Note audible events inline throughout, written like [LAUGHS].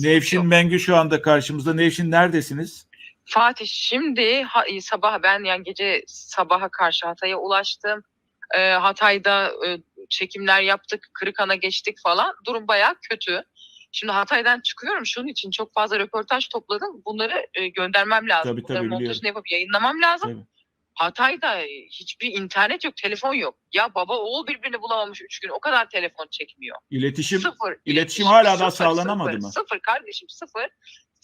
Nevşin. Mengü şu anda karşımızda. Nevşin neredesiniz? Fatih şimdi ha- sabah ben yani gece sabaha karşı Hatay'a ulaştım. Ee, Hatay'da e, çekimler yaptık, Kırıkan'a geçtik falan. Durum bayağı kötü. Şimdi Hatay'dan çıkıyorum. Şunun için çok fazla röportaj topladım. Bunları e, göndermem lazım. Tabii, Bunların tabii, biliyorum. montajını yapıp yayınlamam lazım. Tabii. Hatay'da hiçbir internet yok, telefon yok. Ya baba oğul birbirini bulamamış üç gün. O kadar telefon çekmiyor. İletişim Sıfır. iletişim hala daha sıfır, sağlanamadı sıfır, mı? Sıfır kardeşim sıfır.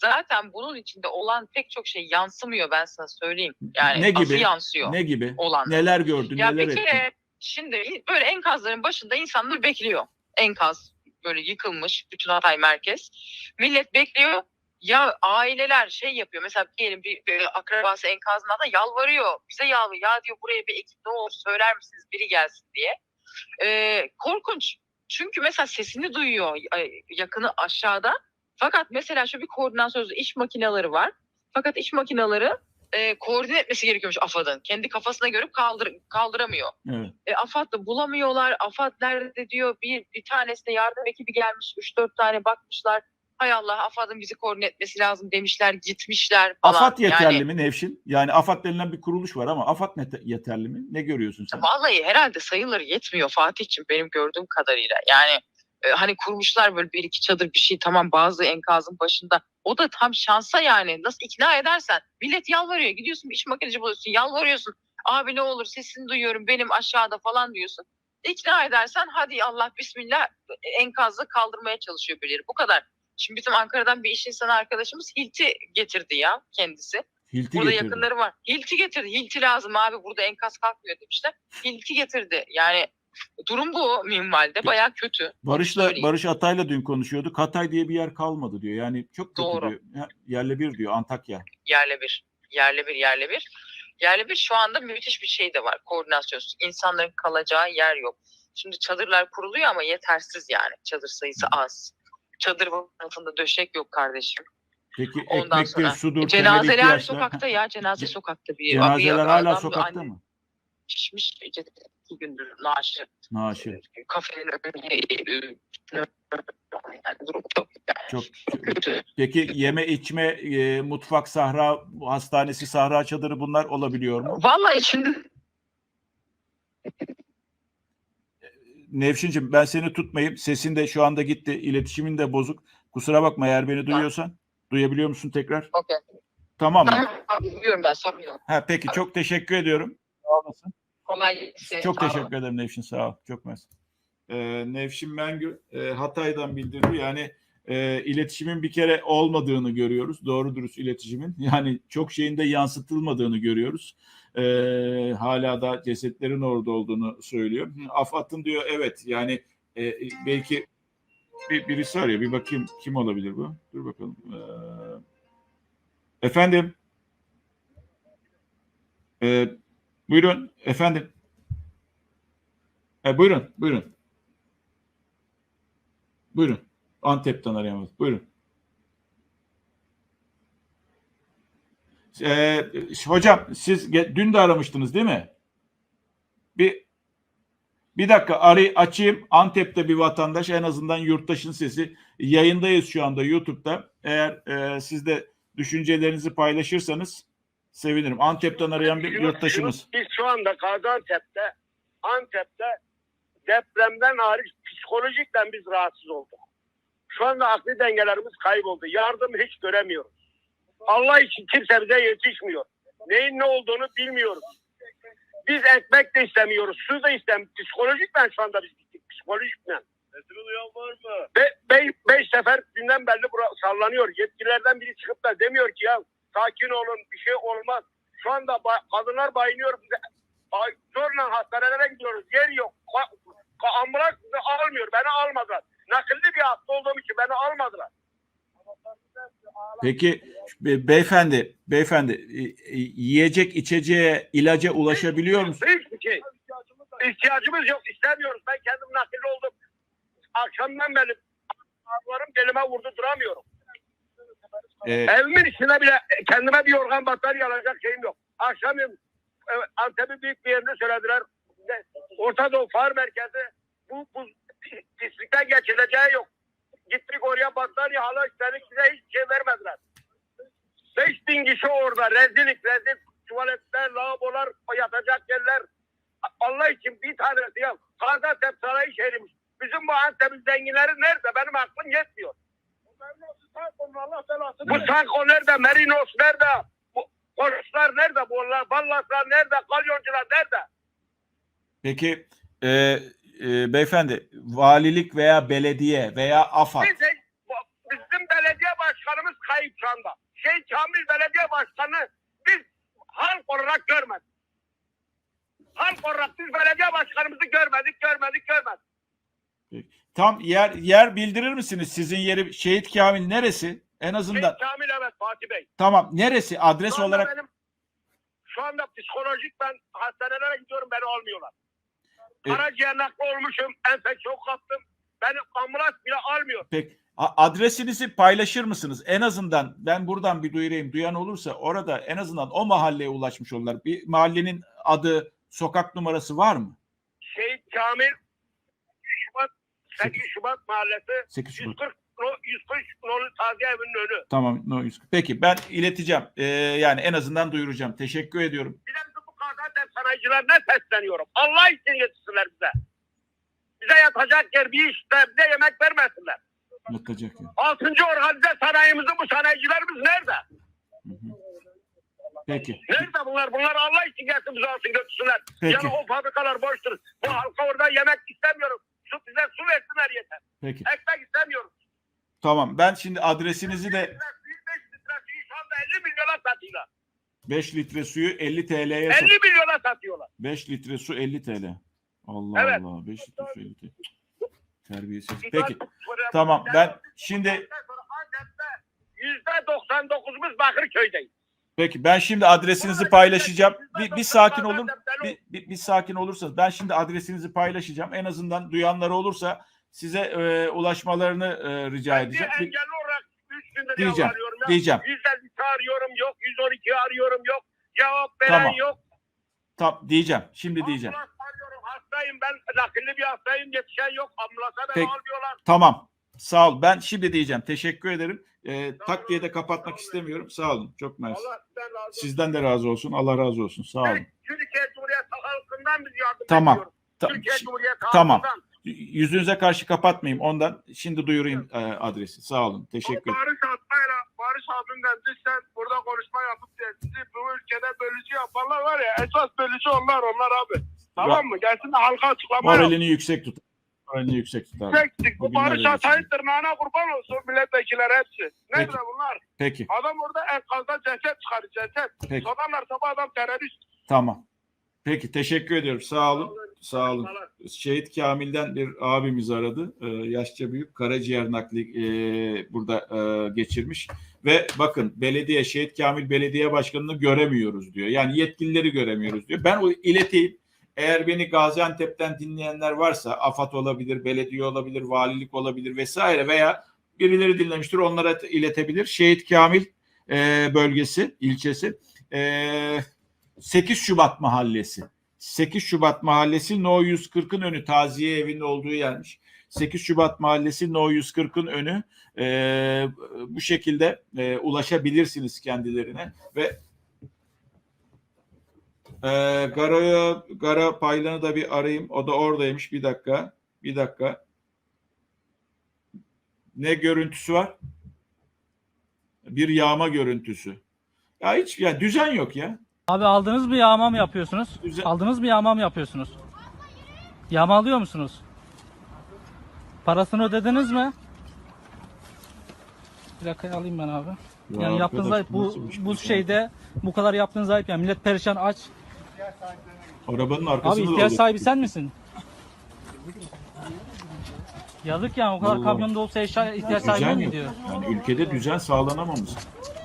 Zaten bunun içinde olan pek çok şey yansımıyor ben sana söyleyeyim. Yani Ne gibi? yansıyor ne gibi? olan. Neler gördün? ya neler bir ettin? kere şimdi böyle enkazların başında insanlar bekliyor. Enkaz böyle yıkılmış bütün Hatay merkez. Millet bekliyor. Ya aileler şey yapıyor mesela diyelim bir, bir akrabası enkazın altında yalvarıyor. Bize yalvarıyor. Ya diyor buraya bir ekip ne olur söyler misiniz biri gelsin diye. Ee, korkunç. Çünkü mesela sesini duyuyor yakını aşağıda. Fakat mesela şu bir koordinasyon iş makineleri var. Fakat iş makineleri e, koordine etmesi gerekiyormuş AFAD'ın. Kendi kafasına göre kaldır, kaldıramıyor. Evet. E, AFAD da bulamıyorlar. AFAD nerede diyor. Bir, bir tanesine yardım ekibi gelmiş. 3-4 tane bakmışlar. Hay Allah AFAD'ın bizi koordine etmesi lazım demişler. Gitmişler falan. AFAD yeterli yani, mi Nevşin? Yani AFAD denilen bir kuruluş var ama AFAD ne- yeterli mi? Ne görüyorsun sen? Vallahi herhalde sayıları yetmiyor Fatih'ciğim benim gördüğüm kadarıyla. Yani e, hani kurmuşlar böyle bir iki çadır bir şey tamam bazı enkazın başında. O da tam şansa yani nasıl ikna edersen. Millet yalvarıyor gidiyorsun bir iş makineci buluyorsun yalvarıyorsun. Abi ne olur sesini duyuyorum benim aşağıda falan diyorsun. İkna edersen hadi Allah bismillah enkazı kaldırmaya çalışıyor birileri bu kadar. Şimdi bizim Ankara'dan bir iş insanı arkadaşımız Hilti getirdi ya kendisi. Hilti Burada getirdi. yakınları var. Hilti getirdi. Hilti lazım abi burada enkaz kalkmıyor demişler. Hilti getirdi. Yani durum bu minvalde baya kötü. Barış'la. Barış Atay'la dün konuşuyorduk. Hatay diye bir yer kalmadı diyor. Yani çok kötü Doğru. diyor. Yerle bir diyor Antakya. Yerle bir. Yerle bir yerle bir. Yerle bir şu anda müthiş bir şey de var. Koordinasyonsuz. İnsanların kalacağı yer yok. Şimdi çadırlar kuruluyor ama yetersiz yani. Çadır sayısı az. Çadır altında döşek yok kardeşim. Peki Ondan ekmektir, sonra sudur, Cenazeler ihtiyaçlar. sokakta ya. Cenaze sokakta bir. Cenazeler bir hala sokakta mı? Pişmiş iki gündür naaşı. Naaşı. Kafenin önüne Çok, [LAUGHS] çok- kötü. Peki yeme içme, e, mutfak, sahra, hastanesi, sahra çadırı bunlar olabiliyor mu? Vallahi şimdi Nevşin'cim ben seni tutmayayım. Sesin de şu anda gitti. İletişimin de bozuk. Kusura bakma eğer beni duyuyorsan. Duyabiliyor musun tekrar? okey. Tamam mı? Tamam biliyorum ben sormuyorum. Ha, peki çok teşekkür ediyorum. Sağ olasın. Kolay gelsin. Çok Sağ olun. teşekkür ederim Nevşin sağ ol. Çok mersi. Ee, Nevşin Mengü e, Hatay'dan bildirdi. Yani e, iletişimin bir kere olmadığını görüyoruz. Doğru dürüst iletişimin. [LAUGHS] Yani çok şeyin de yansıtılmadığını görüyoruz. Ee, hala da cesetlerin orada olduğunu söylüyor. Hı, AFAD'ın diyor evet yani e, belki bir, birisi arıyor. Bir bakayım kim olabilir bu? Dur bakalım. Ee, efendim. Ee, buyurun efendim. E, buyurun, buyurun. Buyurun. Antep'ten arayamadım. Buyurun. E, hocam siz dün de aramıştınız değil mi? Bir bir dakika arayı açayım. Antep'te bir vatandaş en azından yurttaşın sesi. Yayındayız şu anda YouTube'da. Eğer e, siz de düşüncelerinizi paylaşırsanız sevinirim. Antep'ten arayan bir yurttaşımız. Biz şu anda Gaziantep'te, Antep'te depremden hariç psikolojikten biz rahatsız olduk. Şu anda akli dengelerimiz kayboldu. Yardım hiç göremiyoruz. Allah için kimse bize yetişmiyor. Neyin ne olduğunu bilmiyoruz. Biz ekmek de istemiyoruz, su da istemiyoruz. Psikolojikten şu anda biz gittik. Psikolojikten. Sesini duyan var mı? Be, be- beş sefer günden belli bura sallanıyor. Yetkililerden biri çıkıp da demiyor ki ya sakin olun bir şey olmaz. Şu anda ba- kadınlar bayınıyor bize. Zorla hastanelere gidiyoruz. Yer yok. Ka- ka- ambulans bizi almıyor. Beni almadılar. Nakilli bir hasta olduğum için beni almadılar. Peki be- beyefendi, beyefendi e, e, yiyecek içeceğe, ilaca ulaşabiliyor musun? Hiçbir şey. İhtiyacımız yok. istemiyoruz. Ben kendim nakilli oldum. Akşamdan beri ağrılarım belime vurdu duramıyorum. Ee, Evimin içine bile kendime bir yorgan battaniye alacak şeyim yok. Akşamın evet, Antep'in büyük bir yerinde söylediler. Orta Doğu Far Merkezi geçileceği yok. Gittik oraya battaniye hala istedik bize hiç şey vermediler. 5000 kişi orada rezillik rezil tuvaletler, lavabolar, yatacak yerler. Allah için bir tanesi ya. Gaziantep sarayı şehriymiş. Bizim bu Antep'in zenginleri nerede? Benim aklım yetmiyor. Bu Sanko nerede? Merinos nerede? Bu Koçlar nerede? Bu? Ballaslar nerede? Kalyoncular nerede? Peki e, e, beyefendi valilik veya belediye veya AFAD Biz, bu- bizim belediye başkanımız kayıp şu anda. Şey Kamil belediye başkanı biz halk olarak görmedik. Halk olarak biz belediye başkanımızı görmedik, görmedik, görmedik. tam yer yer bildirir misiniz? Sizin yeri Şehit Kamil neresi? En azından Kamil evet Fatih Bey. tamam neresi adres Şu olarak benim şu anda psikolojik ben hastanelere gidiyorum beni almıyorlar. E- Karaciğer nakli olmuşum, enfeksiyon kaptım. Beni ambulans bile almıyor. pek a- adresinizi paylaşır mısınız? En azından ben buradan bir duyurayım. Duyan olursa orada en azından o mahalleye ulaşmış olurlar. Bir mahallenin adı, sokak numarası var mı? Şehit Kamil Şubat 8 Şubat mahallesi 8 Şubat. 140 no, 140 nolu taziye evinin önü. Tamam. No, 100. Peki ben ileteceğim. Ee, yani en azından duyuracağım. Teşekkür ediyorum. Bir de sanayicilerine sesleniyorum. Allah için yetişsinler bize. Bize yatacak yer bir işte bize yemek vermesinler. Mutlaka. Altıncı organize sanayimizin bu sanayicilerimiz nerede? Hı hı. Peki. Nerede bunlar? Bunlar Allah için gelsin bize alsın götürsünler. Peki. Yani o fabrikalar boştur. Bu halka orada yemek istemiyoruz. Su bize su versinler yeter. Peki. Ekmek istemiyoruz. Tamı Ben şimdi adresinizi de 5 litre şu anda 50 milyona satıyorlar. 5 litre suyu 50 TL'ye 50 sat. milyona satıyorlar. 5 litre su 50 TL. Allah Evet. Allah. 5 litre su 50 TL. Terbiyesiz. Peki. Tamam, ben şimdi- Antep'te %99'umuz Bakırköy'deyiz. Peki ben şimdi adresinizi paylaşacağım. Bir, bir sakin olun. Bir, bir, bir sakin olursanız ben şimdi adresinizi paylaşacağım. En azından duyanlar olursa size e, ulaşmalarını e, rica edeceğim. Bir- engelli olarak 3 gündür Diyeceğim, yalvarıyorum ya. diyeceğim. 152 arıyorum yok, 112 arıyorum yok. Cevap veren Tamam, yok. Tam diyeceğim. Şimdi diyeceğim. Ambulans arıyorum, hastayım ben, nakilli bir hastayım, yetişen yok. Ambulansa beni Peki. almıyorlar. Tamam. Sağ ol. Ben şimdi diyeceğim. Teşekkür ederim. E, tak diye de kapatmak istemiyorum. Sağ olun. Çok mersi. Sizden razı olsun. Sizden de razı olsun. Allah razı olsun. Sağ olun. Türkiye Cumhuriyeti halkından biz yardım Tamam. ediyoruz. Ta- Türkiye Cumhuriyeti tamam. halkından. Yüzünüze karşı kapatmayayım. Ondan şimdi duyurayım e, adresi. Sağ olun. Teşekkür ederim. Barış abimden biz sen burada konuşma yapıp sizi bu ülkede bölücü yapanlar var ya esas bölücü onlar onlar abi. Tamam mı? Gelsin de halka açıklama yap. Moralini yüksek tut. Moralini yüksek tut abi. Çektik. Bu Barış Atay'ın tırnağına kurban olsun milletvekilleri hepsi. Nerede Peki. bunlar? Peki. Adam orada enkazda ceset çıkarır ceset. Peki. Sorarlarsa bu adam terörist. Tamam. Peki teşekkür ediyorum. Sağ olun. Sağ olun. Şehit Kamil'den bir abimiz aradı. Ee, yaşça büyük karaciğer nakli e, burada e, geçirmiş. Ve bakın belediye Şehit Kamil Belediye Başkanı'nı göremiyoruz diyor. Yani yetkilileri göremiyoruz diyor. Ben o ileteyim. Eğer beni Gaziantep'ten dinleyenler varsa AFAD olabilir, belediye olabilir, valilik olabilir vesaire veya birileri dinlemiştir onlara iletebilir. Şehit Kamil e, bölgesi, ilçesi. E, 8 Şubat Mahallesi. 8 Şubat Mahallesi No 140'ın önü taziye evinin olduğu yermiş. 8 Şubat Mahallesi No 140'ın önü Ee, bu şekilde e, ulaşabilirsiniz kendilerine ve e, Gara'ya Gara Paylan'ı da bir arayayım. O da oradaymış. Bir dakika. Bir dakika. Ne görüntüsü var? Bir yağma görüntüsü. Ya hiç ya düzen yok ya. Abi aldınız mı yağma mı yapıyorsunuz? Güzel. Aldınız mı yağma mı yapıyorsunuz? Yağma alıyor musunuz? Parasını ödediniz mi? Dakika alayım ben abi. Ya yani yaptığınız ayıp bu şey bu ya? şeyde bu kadar yaptığınız ayıp yani millet perişan aç. Arabanın Abi arkasında da ihtiyaç olur. sahibi sen misin? Yazık yani o kadar Vallahi. kamyon dolusu eşya ihtiyaç sahibi Düzen mi yok. gidiyor? Yani ülkede düzen sağlanamamış.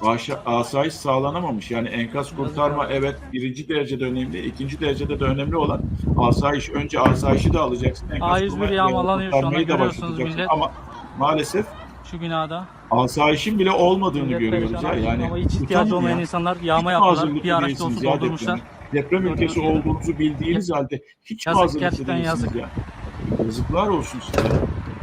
Aşa, asayiş sağlanamamış. Yani enkaz kurtarma evet birinci derecede önemli. ikinci derecede de önemli olan asayiş. Önce asayişi de alacaksın. Enkaz A101 kurtarmayı yağmalanıyor şu anda, görüyorsunuz millet. Ama maalesef Şu binada. asayişin bile olmadığını Millet görüyoruz ya. Yani ama hiç ihtiyacı olmayan ya. insanlar yağma mi yaptılar. hazırlıklı Bir araç değilsiniz dolusu ya doldurmuşlar. depreme? Deprem ülkesi Gördüğünüz gibi. olduğunuzu bildiğiniz halde hiç mi Yazık, hazırlıklı gerçekten değilsiniz yazık. ya? Yazıklar olsun size.